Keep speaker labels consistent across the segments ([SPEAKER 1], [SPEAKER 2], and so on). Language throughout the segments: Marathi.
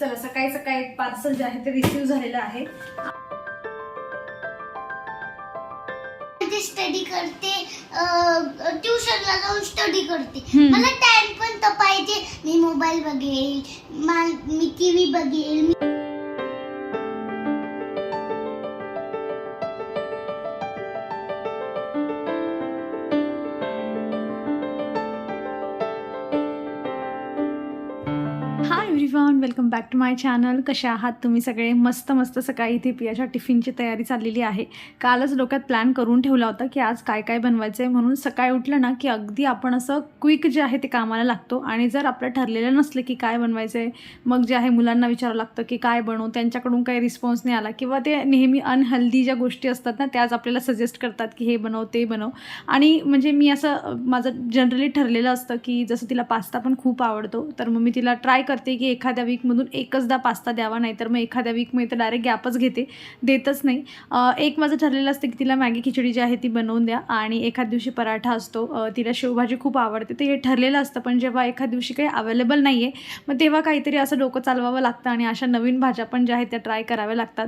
[SPEAKER 1] चला सकाळी सकाळी एक पार्सल जे आहे ते रिसिव्ह झालेलं आहे.
[SPEAKER 2] ते स्टडी करते ट्युशनला जाऊन स्टडी करते. मला टाइम पण तर पाहिजे मी मोबाईल बघेल मा- मी टीव्ही बघेल मी-
[SPEAKER 1] welcome back to my channel कशा आहात तुम्ही सगळे? मस्त मस्त सकाळी इथे पियाच्या टिफिनची तयारी चाललेली आहे. कालच डोक्यात प्लॅन करून ठेवला होता की आज काय काय बनवायचं आहे म्हणून सकाळी उठलं ना की अगदी आपण असं क्विक जे आहे ते कामाला लागतो. आणि जर आपलं ठरलेलं नसलं की काय बनवायचं आहे मग जे आहे मुलांना विचारावं लागतं की काय बनवू? त्यांच्याकडून काही रिस्पॉन्स नाही आला किंवा ते नेहमी अनहेल्दी ज्या गोष्टी असतात ना त्याच आपल्याला सजेस्ट करतात की हे बनव ते बनव. आणि म्हणजे मी असं माझं जनरली ठरलेलं असतं की जसं तिला पास्ता पण खूप आवडतो तर मग मी तिला ट्राय करते की एखाद्या वीक वीकमधून एकचदा पास्ता द्यावा नाही तर मग एखाद्या वीकमध्ये तर डायरेक्ट गॅपच घेते देतच नाही. एक माझं ठरलेलं असतं की तिला मॅगी खिचडी जी आहे ती बनवून द्या आणि एखाद दिवशी पराठा असतो. तिला शेवभाजी खूप आवडते. ते हे ठरलेलं असतं पण जेव्हा एखाद दिवशी काही अवेलेबल नाही आहे मग तेव्हा काहीतरी असं डोकं चालवावं लागतं आणि अशा नवीन भाज्या पण ज्या आहेत त्या ट्राय कराव्या लागतात.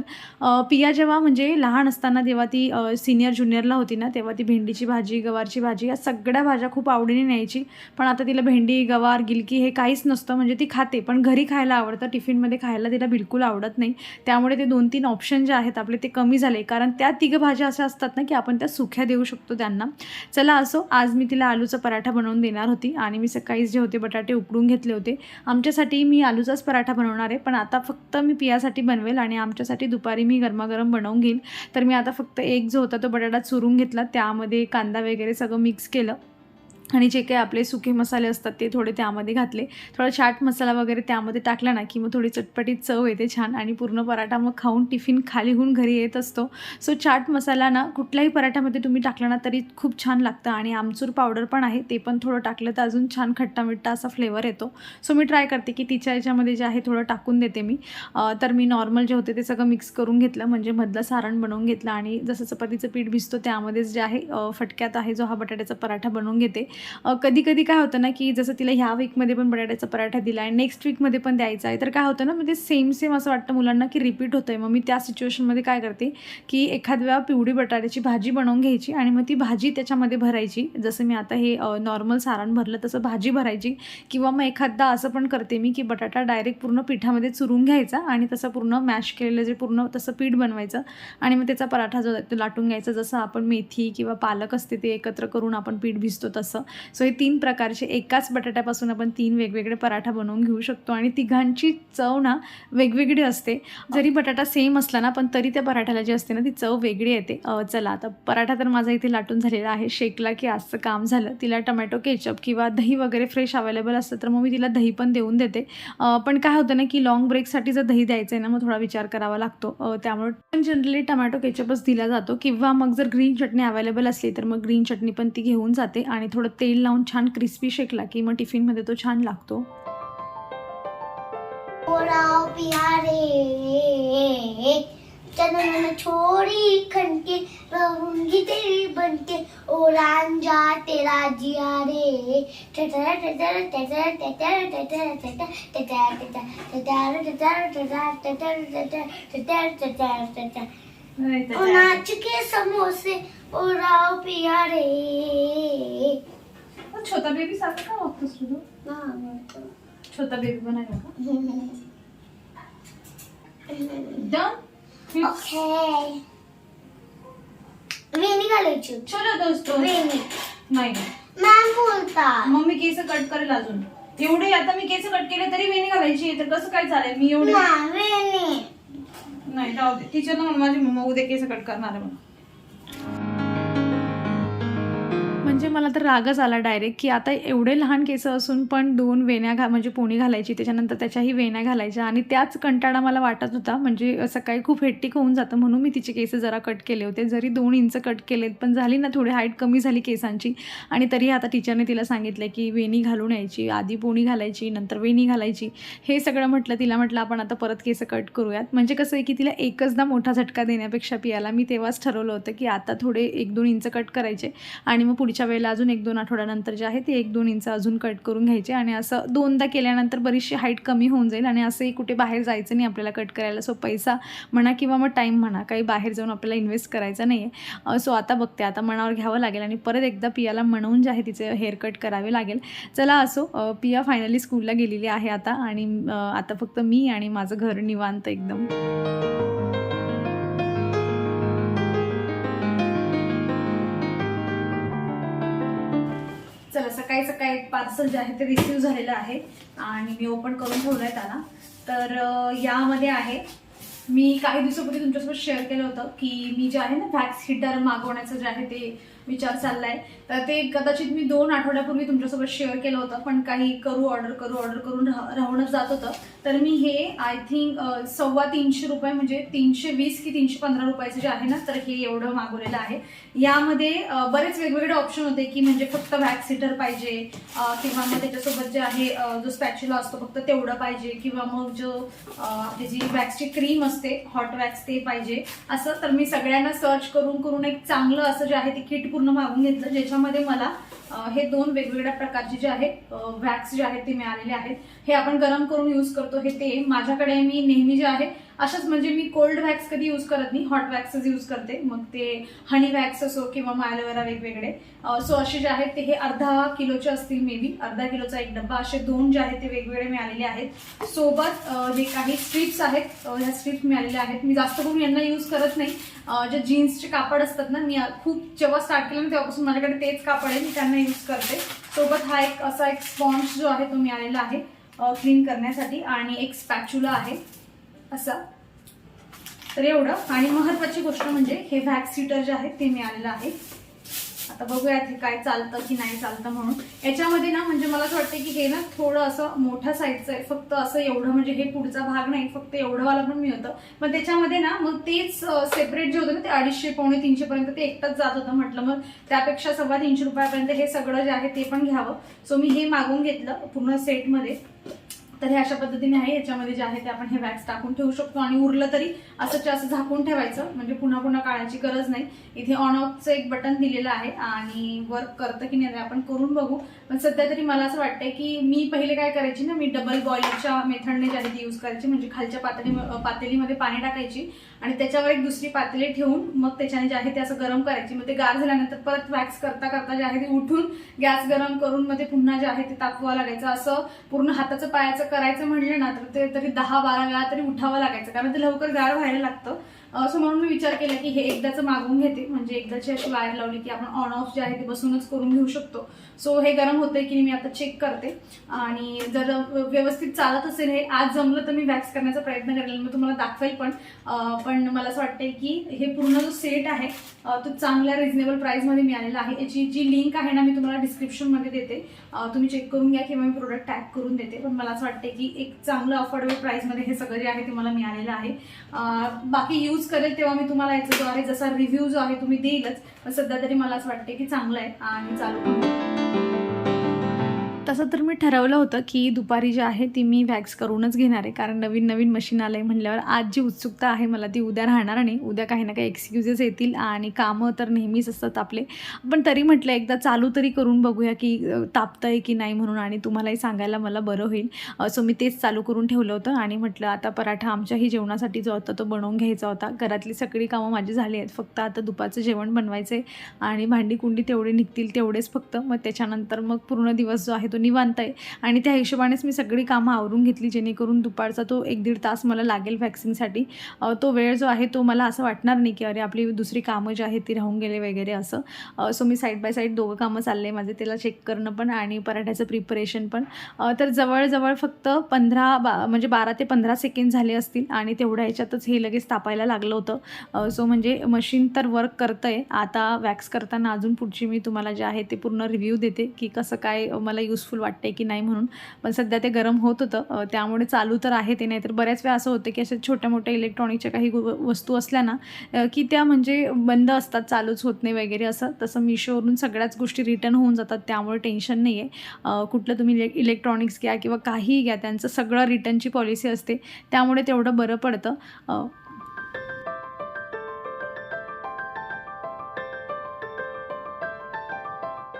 [SPEAKER 1] पिया जेव्हा म्हणजे लहान असताना जेव्हा ती सिनियर ज्युनियरला होती ना तेव्हा ती भेंडीची भाजी गवारची भाजी या सगळ्या भाज्या खूप आवडीने न्यायची. पण आता तिला भेंडी गवार गिलकी हे काहीच नसतं म्हणजे ती खाते पण घरी खायला आवडतं. टिफिनमध्ये खायला तिला बिलकुल आवडत नाही. त्यामुळे ते दोन तीन ऑप्शन जे आहेत आपले ते कमी झाले. कारण त्या तिघं भाज्या अशा असतात ना की आपण त्या सुख्या देऊ शकतो त्यांना. चला असो आज मी तिला आलूचा पराठा बनवून देणार होती आणि मी सकाळीच जे होते बटाटे उकडून घेतले होते. आमच्यासाठी मी आलूचाच पराठा बनवणार आहे. पण आता फक्त मी पियासाठी बनवेल आणि आमच्यासाठी दुपारी मी गरमागरम बनवून घेईल. तर मी आता फक्त एक जो होता तो बटाटा चुरून घेतला. त्यामध्ये कांदा वगैरे सगळं मिक्स केलं. आणि जे काही आपले सुके मसाले असतात ते थोडे त्यामध्ये घातले. थोडा चाट मसाला वगैरे त्यामध्ये टाकला ना की मग थोडी चटपटीत चव येते छान आणि पूर्ण पराठा मग खाऊन टिफिन खाली होऊन घरी येत असतो. सो चाट मसाला ना कुठल्याही पराठ्यामध्ये तुम्ही टाकला ना तरी खूप छान लागतं आणि आमचूर पावडर पण आहे ते पण थोडं टाकलं तर अजून छान खट्टा मिट्टा असा फ्लेवर येतो. सो मी ट्राय करते की तिच्या याच्यामध्ये जे आहे थोडं टाकून देते मी. तर मी नॉर्मल जे होते ते सगळं मिक्स करून घेतलं म्हणजे मधलं सारण बनवून घेतलं आणि जसं चपातीचं पीठ भिजतो त्यामध्येच जे आहे फटक्यात आहे जो हा बटाट्याचा पराठा बनवून घेते कधी कधी काय होतं ना की जसं तिला ह्या वीकमध्ये पण बटाट्याचा पराठा दिला आहे नेक्स्ट वीकमध्ये पण द्यायचा आहे तर काय होतं ना म्हणजे सेम सेम असं वाटतं मुलांना की रिपीट होतं आहे मग मी त्या सिच्युएशनमध्ये काय करते की एखाद वेळा पिवळी बटाट्याची भाजी बनवून घ्यायची आणि मग ती भाजी त्याच्यामध्ये भरायची. जसं मी आता हे नॉर्मल सारण भरलं तसं भाजी भरायची. किंवा मग एखादा असं पण करते मी की बटाटा डायरेक्ट पूर्ण पिठामध्ये चुरून घ्यायचा आणि तसं पूर्ण मॅश केलेलं जे पूर्ण तसं पीठ बनवायचं आणि मग त्याचा पराठा जो लाटून घ्यायचा. जसं आपण मेथी किंवा पालक असते ते एकत्र करून आपण पीठ भिजतो तसं. सो हे तीन प्रकारचे एकाच बटाट्यापासून आपण तीन वेगवेगळे पराठा बनवून घेऊ शकतो आणि तिघांची चव ना वेगवेगळी असते. जरी बटाटा सेम असला ना पण तरी त्या पराठ्याला जी असते ना ती चव वेगळी येते. चला आता पराठा तर माझा इथे लाटून झालेला आहे. शेकला की आजचं काम झालं. तिला टमॅटो केचप किंवा दही वगैरे फ्रेश अवेलेबल असतं तर मग मी तिला दही पण देऊन देते. पण काय होतं ना की लॉंग ब्रेकसाठी जर दही द्यायचं आहे ना मग थोडा विचार करावा लागतो. त्यामुळे पण जनरली टमॅटो केचपच दिला जातो. किंवा मग जर ग्रीन चटणी अवेलेबल असली तर मग ग्रीन चटणी पण ती घेऊन जाते आणि थोडं तेल लावून छान क्रिस्पी शेकला की मग टिफिनमध्ये तो छान लागतो
[SPEAKER 2] ओराव प्यारे चंदन छोड़ी खनके रहूँगी तेरी बनके ओ रांझा तेरा जिया रे टटर टटर टटर टटर टटर टटर टटर टटर टटर टटर टटर टटर टटर टटर टटर नाच के समोसे ओ राव पिया रे
[SPEAKER 1] छोटा बेबी सारखं का वागतोस तू? छोटा बेबी बनायला का? डन
[SPEAKER 2] ओके वेणी घालायची होती.
[SPEAKER 1] चलो दोस्तों
[SPEAKER 2] वेणी.
[SPEAKER 1] नाही.
[SPEAKER 2] मॅम बोलतात
[SPEAKER 1] मग मी केस कट करेल अजून. एवढे आता मी केस कट केले तरी वेणी घालायची तर कसं काय चालेल? मी एवढे
[SPEAKER 2] वेणी.
[SPEAKER 1] नाही जाऊ दे. टीचर ना माझी मम्मा उद्या केस कट करणार आहे म्हणून. म्हणजे मला तर रागच आला डायरेक्ट की आता एवढे लहान केस असून पण दोन वेण्या घा म्हणजे पोणी घालायची त्याच्यानंतर त्याच्याही वेण्या घालायच्या आणि त्याच कंटाळा मला वाटत होता. म्हणजे सकाळी खूप हेट्टिक होऊन जातं म्हणून मी तिचे केस जरा कट केले होते. जरी दोन इंच कट केलेत पण झाली ना थोडी हाईट कमी झाली केसांची. आणि तरी आता टीचरने तिला सांगितलं की वेणी घालून यायची आधी पोणी घालायची नंतर वेणी घालायची. हे सगळं म्हटलं तिला म्हटलं आपण आता परत केस कट करूयात. म्हणजे कसं आहे की तिला एकचदा मोठा झटका देण्यापेक्षा पियाला मी तेव्हाच ठरवलं होतं की आता थोडे एक दोन इंच कट करायचे आणि मग पुढच्या वेळेला अजून एक दोन आठवड्यानंतर जे आहे ते एक दोन इंच अजून कट करून घ्यायचे आणि असं दोनदा केल्यानंतर बरीचशी हाईट कमी होऊन जाईल आणि असंही कुठे बाहेर जायचं नाही आपल्याला कट करायला. सो पैसा म्हणा किंवा मग टाईम म्हणा काही बाहेर जाऊन आपल्याला इन्व्हेस्ट करायचा नाही आहे सो आता बघते आता मनावर घ्यावं लागेल आणि परत एकदा पियाला म्हणून जे आहे तिचे हेअर कट करावे लागेल. चला असो पिया फायनली स्कूलला गेलेली आहे आता आणि आता फक्त मी आणि माझं घर निवांत एकदम. चला सकाळी सकाळी एक पार्सल जे आहे ते रिसिव्ह झालेलं आहे आणि मी ओपन करून ठेवलं आहे त्याला. तर यामध्ये आहे मी काही दिवसापूर्वी तुमच्यासोबत शेअर केलं होतं की मी जे आहे ना व्हॅक्स हिटर मागवण्याचं जे आहे ते विचार चाललाय. तर ते कदाचित मी दोन आठवड्यापूर्वी तुमच्यासोबत शेअर केलं होतं पण काही करू ऑर्डर करू ऑर्डर करून राहूनच जात होतं. तर मी हे आय थिंक सव्वा तीनशे रुपये म्हणजे तीनशे वीस की तीनशे पंधरा रुपयाचं जे आहे ना तर हे एवढं मागवलेलं आहे. यामध्ये बरेच वेगवेगळे ऑप्शन होते की म्हणजे फक्त वॅक्स हिटर पाहिजे किंवा मग त्याच्यासोबत जे आहे जो स्पॅच्युला असतो फक्त तेवढं पाहिजे किंवा मग जो जी वॅक्सची क्रीम असते हॉट वॅक्स ते पाहिजे. असं तर मी सगळ्यांना सर्च करून करून एक चांगलं असं जे आहे ते किट पूर्ण मागून घेतलं ज्याच्यामध्ये मला हे दोन वेगवेगळ्या प्रकारचे जे आहे वॅक्स जे आहेत ते मिळालेले आहेत. हे आपण गरम करून यूज करतो. हे ते माझ्याकडे मी नेहमी जे आहे अशाच म्हणजे मी कोल्ड वॅक्स कधी यूज करत नाही हॉट वॅक्सच यूज करते. मग ते हनी वॅक्स असो किंवा मायलोवेरा वेगवेगळे. सो असे जे आहेत ते हे अर्धा किलोचे असतील मे बी अर्धा किलोचा एक डब्बा. असे दोन जे आहेत ते वेगवेगळे मिळालेले आहेत. सोबत जे काही स्ट्रिप्स आहेत ह्या स्ट्रिप्स मिळालेल्या आहेत. मी जास्त करून यांना यूज करत नाही. जे जीन्सचे कापड असतात ना मी खूप जेव्हा स्टार्ट केलं ना तेव्हापासून माझ्याकडे तेच कापड आहे. मी त्यांना यूज करते. सोबत हा एक असा एक स्पॉन्ज जो आहे तो मिळालेला आहे क्लीन करण्यासाठी. आणि एक स्पॅच्युला आहे. असा. तर एवढं. आणि महत्वाची गोष्ट म्हणजे हे व्हॅक्स हिटर जे आहे ते मिळालेलं आहे. आता बघूयात हे काय चालतं की नाही चालतं म्हणून. याच्यामध्ये ना म्हणजे मला असं वाटतं की हे ना थोडं असं मोठ्या साईजचं आहे. फक्त असं एवढं म्हणजे हे पुढचा भाग नाही. फक्त एवढंवाला पण मिळतं. पण त्याच्यामध्ये ना मग तेच सेपरेट जे होतं ना ते अडीचशे पावणे तीनशे पर्यंत ते एकटाच जात होतं म्हटलं. मग त्यापेक्षा सव्वा तीनशे रुपयापर्यंत हे सगळं जे आहे ते पण घ्यावं. सो मी हे मागून घेतलं पूर्ण सेटमध्ये तर हे अशा पद्धतीने आहे. याच्यामध्ये जे आहे ते आपण हे वॅक्स टाकून ठेवू शकतो आणि उरलं तरी असं असं झाकून ठेवायचं. म्हणजे पुन्हा पुन्हा काढायची गरज नाही. इथे ऑन ऑफचं एक बटन दिलेलं आहे आणि वर्क करतं की नाही आपण करून बघू. पण सध्या तरी मला असं वाटतंय की मी पहिले काय करायची ना मी डबल बॉईलच्या मेथडने ज्या आहे यूज करायची म्हणजे खालच्या पातळी पातेलीमध्ये पाणी टाकायची आणि त्याच्यावर एक दुसरी पातेली ठेवून मग त्याच्याने जे आहे ते असं गरम करायची. मग ते गार झाल्यानंतर परत वॅक्स करता करता जे आहे ते उठून गॅस गरम करून मग ते पुन्हा जे आहे ते तापवावं लागायचं. असं पूर्ण हाताचं पायाचं करायचं म्हणलं ना तर ते तरी दहा बारा वेळा तरी उठावं लागायचं. कारण ते लवकर गार व्हायला लागतं. असं म्हणून मी विचार केला की हे एकदाचं मागवून घेते. म्हणजे एकदाची अशी वायर लावली की आपण ऑन ऑफ जे आहे ते बसूनच करून घेऊ शकतो. सो हे गरम होतंय की नाही मी आता चेक करते. आणि जर व्यवस्थित चालत असेल हे आज जमलं तर मी वॅक्स करण्याचा प्रयत्न करेल. मी तुम्हाला दाखवेल पण. पण मला असं वाटतंय की हे पूर्ण जो सेट आहे तो चांगल्या रिझनेबल प्राईसमध्ये मिळालेला आहे. याची जी लिंक आहे ना मी तुम्हाला डिस्क्रिप्शनमध्ये देते. तुम्ही चेक करून घ्या किंवा मी प्रोडक्ट टॅग करून देते. पण मला असं वाटते की एक चांगलं अफोर्डेबल प्राईसमध्ये हे सगळं जे आहे ते मला मिळालेलं आहे. बाकी यूज करेल तेव्हा मी तुम्हाला याचा जो आहे जसा रिव्ह्यू जो आहे तुम्ही देईलच. पण सध्या तरी मला असं वाटते की चांगलं आहे आणि चालू तसं तर मी ठरवलं होतं की दुपारी जी आहे ती मी वॅक्स करूनच घेणार आहे. कारण नवीन नवीन मशीन आलं आहे म्हटल्यावर आज जी उत्सुकता आहे मला ती उद्या राहणार नाही उद्या काही ना काही एक्सक्युजेस येतील आणि कामं तर नेहमीच असतात आपले. पण तरी म्हटलं एकदा चालू तरी करून बघूया की तापतं आहे की नाही म्हणून आणि तुम्हालाही सांगायला मला बरं होईल. सो मी तेच चालू करून ठेवलं होतं आणि म्हटलं आता पराठा आमच्याही जेवणासाठी जो होता तो बनवून घ्यायचा होता. घरातली सगळी कामं माझी झाली आहेत. फक्त आता दुपारचं जेवण बनवायचं आहे आणि भांडी कुंडी तेवढे निघतील तेवढेच फक्त. मग त्याच्यानंतर मग पूर्ण दिवस जो आहे तो निवांत आहे. आणि त्या हिशोबानेच मी सगळी कामं आवरून घेतली जेणेकरून दुपारचा तो एक दीड तास मला लागेल वॅक्सिनसाठी तो वेळ जो आहे तो मला असं वाटणार नाही की अरे आपली दुसरी कामं जी आहेत ती राहून गेले वगैरे असं. सो मी साईड बाय साईड दोघं कामं चालले माझे त्याला चेक करणं पण आणि पराठ्याचं प्रिपरेशन पण. तर जवळजवळ फक्त पंधरा बा म्हणजे बारा ते पंधरा सेकंड झाले असतील आणि तेवढ्या ह्याच्यातच हे लगेच तापायला लागलं होतं. सो म्हणजे मशीन तर वर्क करतं आहे आता वॅक्स करताना अजून पुढची मी तुम्हाला जे आहे ते पूर्ण रिव्ह्यू देते की कसं काय मला युजफुल वाटते की नाही म्हणून. पण सध्या ते गरम होत होतं. त्यामुळे चालू तर आहे ते नाही तर बऱ्याच वेळा असं होतं की अशा छोट्या मोठ्या इलेक्ट्रॉनिकच्या काही वस्तू असल्या ना की त्या म्हणजे बंद असतात चालूच होत नाही वगैरे असं. तसं मिशोवरून सगळ्याच गोष्टी रिटर्न होऊन जातात. त्यामुळे टेन्शन नाही आहे कुठलं तुम्ही इले इलेक्ट्रॉनिक्स घ्या किंवा काहीही घ्या त्यांचं सगळं रिटर्नची पॉलिसी असते. त्यामुळे तेवढं बरं पडतं.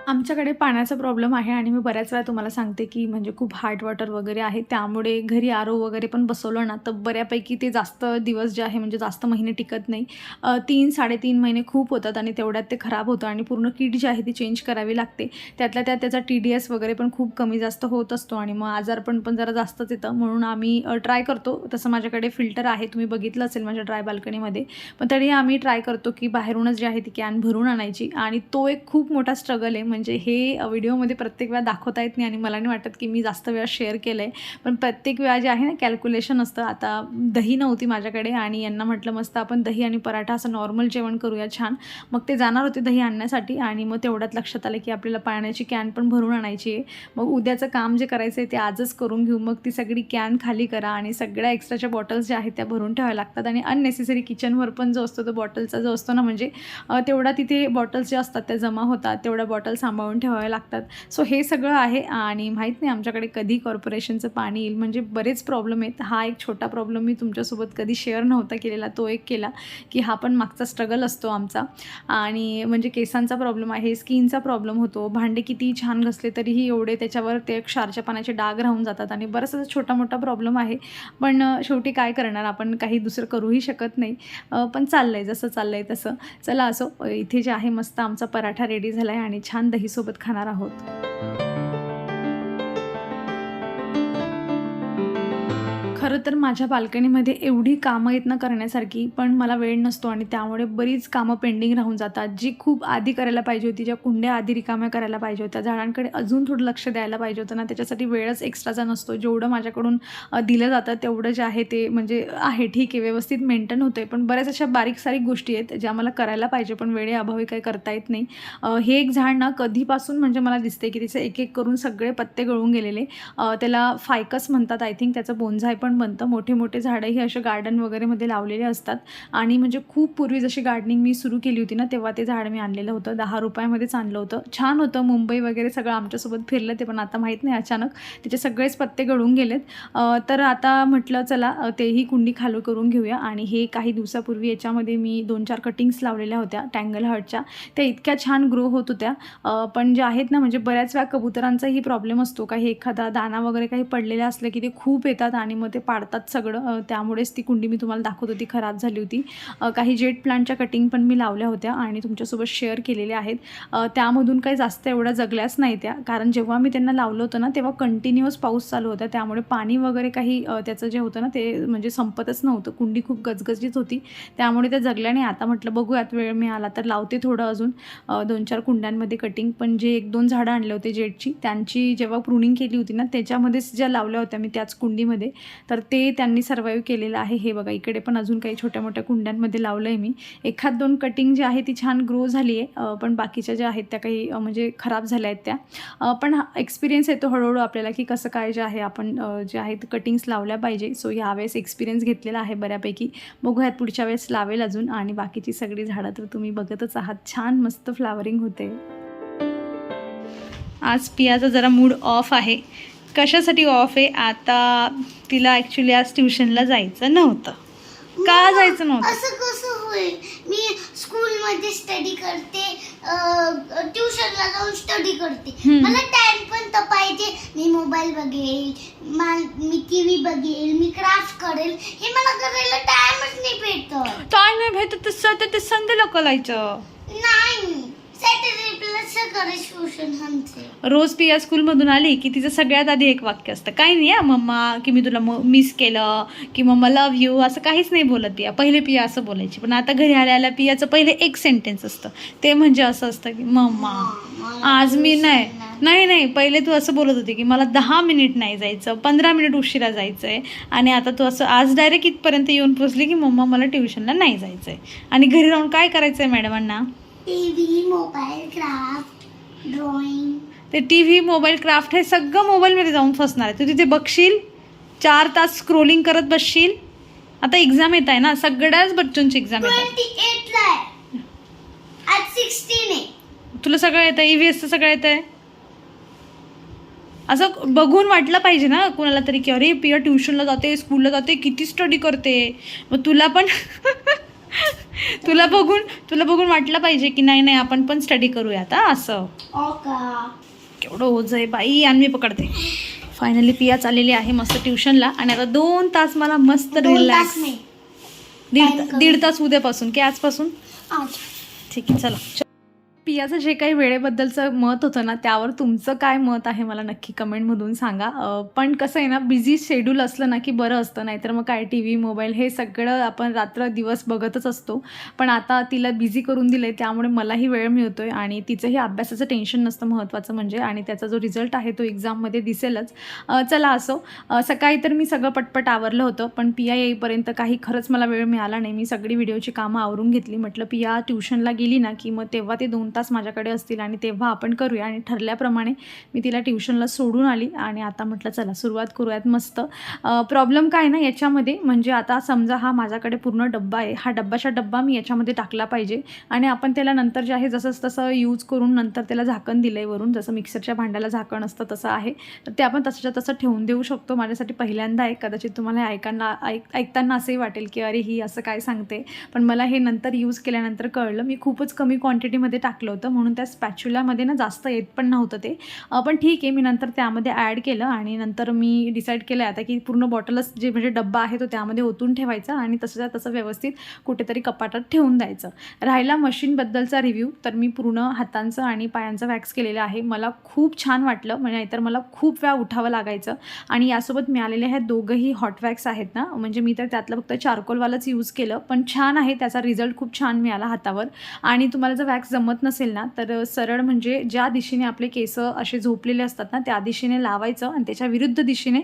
[SPEAKER 1] आमच्याकडे पाण्याचा प्रॉब्लेम आहे आणि मी बऱ्याच वेळा तुम्हाला सांगते की म्हणजे खूप हार्ड वॉटर वगैरे आहे. त्यामुळे घरी आरो वगैरे पण बसवलं ना तर बऱ्यापैकी ते जास्त दिवस जे आहे म्हणजे जास्त महिने टिकत नाही. तीन साडेतीन महिने खूप होतात आणि तेवढ्यात ते खराब होतं आणि पूर्ण किट जी आहे ती चेंज करावी लागते. त्यातल्या त्यात त्याचा टी डी एस वगैरे पण खूप कमी जास्त होत असतो आणि मग आजारपण पण जरा जास्तच येतं. म्हणून आम्ही ट्राय करतो. तसं माझ्याकडे फिल्टर आहे. तुम्ही बघितलं असेल माझ्या ड्राय बाल्कनीमध्ये पण तरी आम्ही ट्राय करतो की बाहेरूनच जी आहे ती कॅन भरून आणायची. आणि तो एक खूप मोठा स्ट्रगल आहे. म्हणजे म्हणजे हे व्हिडिओमध्ये प्रत्येक वेळा दाखवता येत नाही आणि मला नाही वाटत की मी जास्त वेळा शेअर केलं आहे पण प्रत्येक वेळा जे आहे ना कॅल्क्युलेशन असतं. आता दही नव्हती माझ्याकडे आणि यांना म्हटलं मस्त आपण दही आणि पराठा असं नॉर्मल जेवण करूया छान. मग ते जाणार होते दही आणण्यासाठी आणि मग तेवढ्यात लक्षात आलं की आपल्याला पाण्याची कॅन पण भरून आणायची आहे. मग उद्याचं काम जे करायचं आहे ते आजच करून घेऊ. मग ती सगळी कॅन खाली करा आणि सगळ्या एक्स्ट्राच्या बॉटल्स ज्या आहेत त्या भरून ठेवाव्या लागतात आणि अननेसेसरी किचनवर पण जो असतो तो बॉटलचा जो असतो ना म्हणजे तेवढा तिथे बॉटल्स ज्या असतात त्या जमा होतात. तेवढ्या बॉटल सांभाळून ठेवाव्या लागतात. सो हे सगळं आहे आणि माहीत नाही आमच्याकडे कधी कॉर्पोरेशनचं पाणी येईल. म्हणजे बरेच प्रॉब्लेम आहेत. हा एक छोटा प्रॉब्लेम मी तुमच्यासोबत कधी शेअर नव्हता केलेला. तो एक केला की हा पण मागचा स्ट्रगल असतो आमचा. आणि म्हणजे केसांचा प्रॉब्लेम आहे स्किनचा प्रॉब्लेम होतो. भांडे किती छान घसले तरीही एवढे त्याच्यावर ते क्षारच्या पाण्याचे डाग राहून जातात आणि बराचसा छोटा मोठा प्रॉब्लेम आहे. पण शेवटी काय करणार? आपण काही दुसरं करूही शकत नाही. पण चाललं आहे जसं चाललं आहे तसं. चला असो इथे जे आहे मस्त आमचा पराठा रेडी झाला आहे आणि छान दहीसोबत खाणार आहोत. खरं तर माझ्या बाल्कनीमध्ये एवढी कामं येत ना करण्यासारखी पण मला वेळ नसतो आणि त्यामुळे बरीच कामं पेंडिंग राहून जातात जी खूप आधी करायला पाहिजे होती ज्या कुंड्या आधी रिकाम्या करायला पाहिजे होत्या. झाडांकडे अजून थोडं लक्ष द्यायला पाहिजे होतं ना त्याच्यासाठी वेळच एक्स्ट्राचा नसतो. जेवढं माझ्याकडून दिलं जातं तेवढं जे आहे ते म्हणजे आहे ठीक आहे व्यवस्थित मेंटेन होतं आहे पण बऱ्याच अशा बारीक सारीक गोष्टी आहेत ज्या मला करायला पाहिजे पण वेळेअभावी काही करता येत नाही. हे एक झाड ना कधीपासून म्हणजे मला दिसते की तिचे एक एक करून सगळे पत्ते गळून गेलेले. त्याला फायकस म्हणतात आय थिंक त्याचं बोनझाय पण बनतं. मोठे मोठे झाडंही असे गार्डन वगैरेमध्ये लावलेले असतात. आणि म्हणजे खूप पूर्वी जशी गार्डनिंग मी सुरू केली होती ना तेव्हा ते झाड मी आणलेलं होतं. दहा रुपयामध्येच आणलं होतं. छान होतं. मुंबई वगैरे सगळं आमच्यासोबत फिरलं ते पण आता माहीत नाही अचानक. त्याचे सगळेच पत्ते गळून गेलेत. तर आता म्हटलं चला तेही कुंडी खालू करून घेऊया. आणि हे काही दिवसापूर्वी याच्यामध्ये मी दोन चार कटिंग्स लावलेल्या होत्या टँगल हर्टच्या त्या इतक्या छान ग्रो होत होत्या. पण ज्या आहेत ना म्हणजे बऱ्याच वेळा कबुतरांचाही प्रॉब्लेम असतो. काही एखादा दाना वगैरे काही पडलेला असलं की ते खूप येतात आणि मग ते पाडतात सगळं. त्यामुळेच ती कुंडी मी तुम्हाला दाखवत होती खराब झाली होती. काही जेट प्लांटच्या कटिंग पण मी लावल्या होत्या आणि तुमच्यासोबत शेअर केलेल्या आहेत. त्यामधून काही जास्त एवढ्या जगल्याच नाही त्या. कारण जेव्हा मी त्यांना लावलं होतं ना तेव्हा कंटिन्युअस पाऊस चालू होता. त्यामुळे पाणी वगैरे काही त्याचं जे होतं ना ते म्हणजे संपतच नव्हतं. कुंडी खूप गजगजीत होती. त्यामुळे त्या जगल्या नाही. आता म्हटलं बघूयात वेळ मिळाला तर लावते थोडं अजून. दोन चार कुंड्यांमध्ये कटिंग पण जे एक दोन झाडं आणले होते जेटची त्यांची जेव्हा प्रुनिंग केली होती ना त्याच्यामध्येच ज्या लावल्या होत्या मी त्याच कुंडीमध्ये. तर ते त्यांनी सर्वाईव्ह केलेलं आहे. हे बघा इकडे पण अजून काही छोट्या मोठ्या कुंड्यांमध्ये लावलं आहे मी. एखाद दोन कटिंग जी आहे ती छान ग्रो झाली आहे. पण बाकीच्या ज्या आहेत त्या काही म्हणजे खराब झाल्या आहेत त्या. पण एक्सपिरियन्स येतो हळूहळू आपल्याला की कसं काय जे आहे आपण जे आहेत कटिंग्स लावल्या पाहिजे. सो ह्यावेळेस एक्सपिरियन्स घेतलेला आहे बऱ्यापैकी. बघूयात पुढच्या वेळेस लावेल अजून. आणि बाकीची सगळी झाडं तर तुम्ही बघतच आहात. छान मस्त फ्लावरिंग होते. आज पियाचा जरा मूड ऑफ आहे. कशासाठी ऑफ आहे? आता तिला ॲक्च्युली आज ट्युशनला जायचं नव्हतं. का जायचं नव्हतं?
[SPEAKER 2] असं कसं होईल? मी स्कूलमध्ये स्टडी करते ट्युशनला जाऊन स्टडी करते. मला टाइम पण तर पाहिजे. मी मोबाईल बघेल मा- मी टीव्ही बघेल मी क्राफ्ट करेल. हे मला करायला टाइमच नाही भेटत.
[SPEAKER 1] काय नाही भेटत तसं तर ते संडेला करायचं
[SPEAKER 2] नाही.
[SPEAKER 1] रोज पिया स्कूलमधून आली की तिचं सगळ्यात आधी एक वाक्य असतं. काही नाही हा मम्मा की मी तुला मिस केलं की मम्मा लव यू असं काहीच नाही बोलत पिया पहिले पिया असं बोलायची. पण आता घरी आल्याला पियाचं पहिले एक सेंटेन्स असतं. ते म्हणजे असं असतं की मम्मा आज मी नाही. नाही नाही. पहिले तू असं बोलत होती की मला दहा मिनिट नाही जायचं पंधरा मिनिट उशिरा जायचं आहे आणि आता तू असं आज डायरेक्ट इथपर्यंत येऊन पोचली की मम्मा मला ट्युशनला नाही जायचं आहे आणि घरी राहून काय करायचं आहे मॅडमांना?
[SPEAKER 2] TV mobile craft drawing.
[SPEAKER 1] ते टी व्ही मोबाईल क्राफ्ट हे सगळं मोबाईलमध्ये जाऊन फसणार आहे. तू तिथे बघशील चार तास स्क्रोलिंग करत बसशील. आता एक्झाम येत आहे ना सगळ्याच बच्चोंची एक्झाम येत आहे.
[SPEAKER 2] ट्वेंटी एट ला आहे. आज सिक्स्टीन आहे.
[SPEAKER 1] तुला सगळं येतं ई व्ही एसचं सगळं येतं आहे असं बघून वाटलं पाहिजे ना कुणाला तरी की अरे पिया ट्युशनला जाते स्कूलला जाते किती स्टडी करते. मग तुला पण तुला बघून तुला बघून वाटलं पाहिजे की नाही नाही आपण पण स्टडी करूया आता असं.
[SPEAKER 2] का?
[SPEAKER 1] केवढं ओझ आहे बाई आणि मी पकडते. फायनली पिया चाललेली आहे मस्त ट्युशनला आणि आता दोन तास मला मस्त रिलॅक्स दीड. दीड तास उद्यापासून की आजपासून?
[SPEAKER 2] आज.
[SPEAKER 1] ठीक आहे चला. पियाचं जे काही वेळेबद्दलचं मत होतं ना त्यावर तुमचं काय मत आहे मला नक्की कमेंटमधून सांगा. पण कसं आहे ना बिझी शेड्यूल असलं ना की बरं असतं नाहीतर मग काय टी व्ही मोबाईल हे सगळं आपण रात्र दिवस बघतच असतो. पण आता तिला बिझी करून दिलं आहे त्यामुळे मलाही वेळ मिळतो आहे आणि तिचंही अभ्यासाचं टेन्शन नसतं महत्त्वाचं म्हणजे आणि त्याचा जो रिझल्ट आहे तो एक्झाममध्ये दिसेलच. चला असो. सकाळी तर मी सगळं पटपट आवरलं होतं पण पिया येईपर्यंत काही खरंच मला वेळ मिळाला नाही. मी सगळी व्हिडिओची कामं आवरून घेतली. म्हटलं पिया ट्युशनला गेली ना की मग तेव्हा ते दोन तास तास माझ्याकडे असतील आणि तेव्हा आपण करूया. आणि ठरल्याप्रमाणे मी तिला ट्युशनला सोडून आली आणि आता म्हटलं चला सुरुवात करूयात मस्त. प्रॉब्लेम काय ना याच्यामध्ये म्हणजे आता समजा हा माझ्याकडे पूर्ण डब्बा आहे. हा डब्बाचा डब्बा मी याच्यामध्ये टाकला पाहिजे आणि आपण त्याला नंतर जे आहे जसं तसं यूज करून नंतर त्याला झाकण दिलं आहे वरून जसं मिक्सरच्या भांड्याला झाकण असतं तसं आहे. तर ते आपण तसंच्या तसं ठेवून देऊ शकतो. माझ्यासाठी पहिल्यांदा आहे. कदाचित तुम्हाला ऐकांना ऐक ऐकताना असंही वाटेल की अरे ही असं काय सांगते? पण मला हे नंतर यूज केल्यानंतर कळलं. मी खूपच कमी क्वांटिटीमध्ये टाकलं होतं. म्हणून त्या स्पॅच्युलामध्ये ना जास्त येत पण नव्हतं ते. पण ठीक आहे मी नंतर त्यामध्ये ॲड केलं आणि नंतर मी डिसाईड केलं आता की पूर्ण बॉटलच जे म्हणजे डब्बा आहे तो त्यामध्ये ओतून ठेवायचा आणि तसं तसं व्यवस्थित कुठेतरी कपाटात ठेवून द्यायचं. राहिला मशीनबद्दलचा रिव्ह्यू तर मी पूर्ण हातांचं आणि पायांचं वॅक्स केलेलं आहे. मला खूप छान वाटलं म्हणजे नाहीतर मला खूप वेळा उठावं लागायचं. आणि यासोबत मिळालेले ह्या दोघंही हॉट वॅक्स आहेत ना म्हणजे मी तर त्यातलं फक्त चारकोलवालंच यूज केलं. पण छान आहे त्याचा रिझल्ट खूप छान मिळाला हातावर. आणि तुम्हाला जर वॅक्स जमत नसेल ना तर सरळ म्हणजे ज्या दिशेने आपले केस असे झोपलेले असतात ना त्या दिशेने लावायचं आणि त्याच्या विरुद्ध दिशेने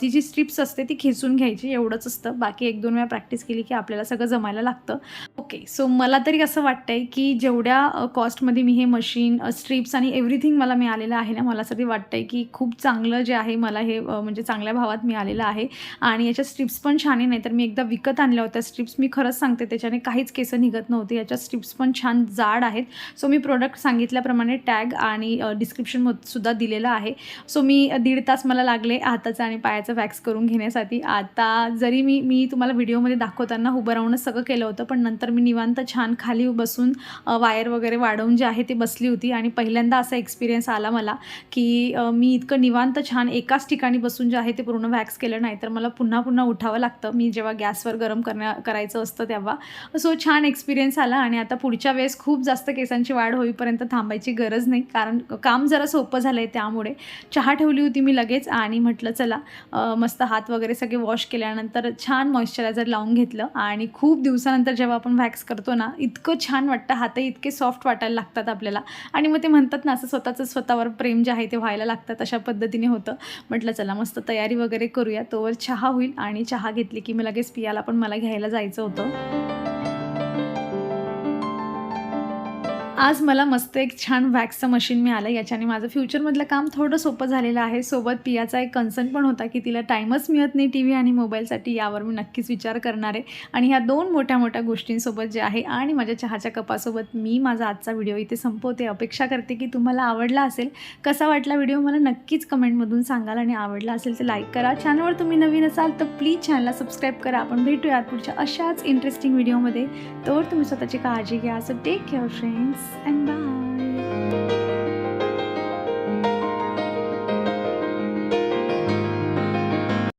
[SPEAKER 1] ती जी स्ट्रिप्स असते ती खेचून घ्यायची एवढंच असतं. बाकी एक दोन वेळा प्रॅक्टिस केली की आपल्याला सगळं जमायला लागतं. ओके सो मला तरी असं वाटतंय की जेवढ्या कॉस्टमध्ये मी हे मशीन स्ट्रिप्स आणि एव्हरीथिंग मला मिळालेलं आहे ना मला तरी वाटतंय की खूप चांगलं जे आहे मला हे म्हणजे चांगल्या भावात मिळालेलं आहे. आणि याच्या स्ट्रिप्स पण छान आहे नाही तर मी एकदा विकत आणल्या होत्या. स्ट्रिप्स मी खरंच सांगते त्याच्याने काहीच केस निघत नव्हते. याच्या स्ट्रिप्स पण छान जाड आहेत. सो मी प्रोडक्ट सांगितल्याप्रमाणे टॅग आणि डिस्क्रिप्शन सुद्धा दिलेलं आहे. सो मी दीड तास मला लागले हाताचं आणि पायाचं वॅक्स करून घेण्यासाठी. आता जरी मी मी तुम्हाला व्हिडिओमध्ये दाखवताना उभं राहूनच सगळं केलं होतं पण नंतर मी निवांत छान खाली बसून वायर वगैरे वाढवून जे आहे ते बसली होती. आणि पहिल्यांदा असा एक्सपिरियन्स आला मला की मी इतकं निवांत छान एकाच ठिकाणी बसून जे आहे ते पूर्ण वॅक्स केलं. नाही तर मला पुन्हा पुन्हा उठावं लागतं. मी जेव्हा गॅसवर गरम करण्या करायचं असतं तेव्हा. सो छान एक्सपिरियन्स आला आणि आता पुढच्या वेळेस खूप जास्त केसांची वाढ होईपर्यंत थांबायची गरज नाही. कारण काम जरा सोपं झालं आहे त्यामुळे. चहा ठेवली होती मी लगेच आणि म्हटलं चला मस्त हात वगैरे सगळे वॉश केल्यानंतर छान मॉइश्चरायझर लावून घेतलं आणि खूप दिवसानंतर जेव्हा आपण वॅक्स करतो ना इतकं छान वाटतं. हातही इतके सॉफ्ट वाटायला लागतात आपल्याला. आणि मग ते म्हणतात ना असं स्वतःचं स्वतःवर प्रेम जे आहे ते व्हायला लागतात अशा पद्धतीने होतं. म्हटलं चला मस्त तयारी वगैरे करूया. तोवर चहा होईल आणि चहा घेतली की मी लगेच पियाला पण मला घ्यायला जायचं होतं. आज मला मस्त एक छान वॅक्सचं मशीन मिळालं. याच्याने माझं फ्युचरमधलं काम थोडं सोपं झालेलं आहे. सोबत पियाचा एक कन्सर्न पण होता की तिला टाईमच मिळत नाही टी व्ही आणि मोबाईलसाठी यावर मी नक्कीच विचार करणार आहे. आणि ह्या दोन मोठ्या मोठ्या गोष्टींसोबत जे आहे आणि माझ्या चहाच्या कपासोबत मी माझा आजचा व्हिडिओ इथे संपवते. अपेक्षा करते की तुम्हाला आवडला असेल कसा वाटला व्हिडिओ मला नक्कीच कमेंटमधून सांगाल. आणि आवडला असेल तर लाईक करा. चॅनलवर तुम्ही नवीन असाल तर प्लीज चॅनलला सबस्क्राईब करा. आपण भेटूयात पुढच्या अशाच इंटरेस्टिंग व्हिडिओमध्ये तर तुम्ही स्वतःची काळजी घ्या. असं take care friends and bye.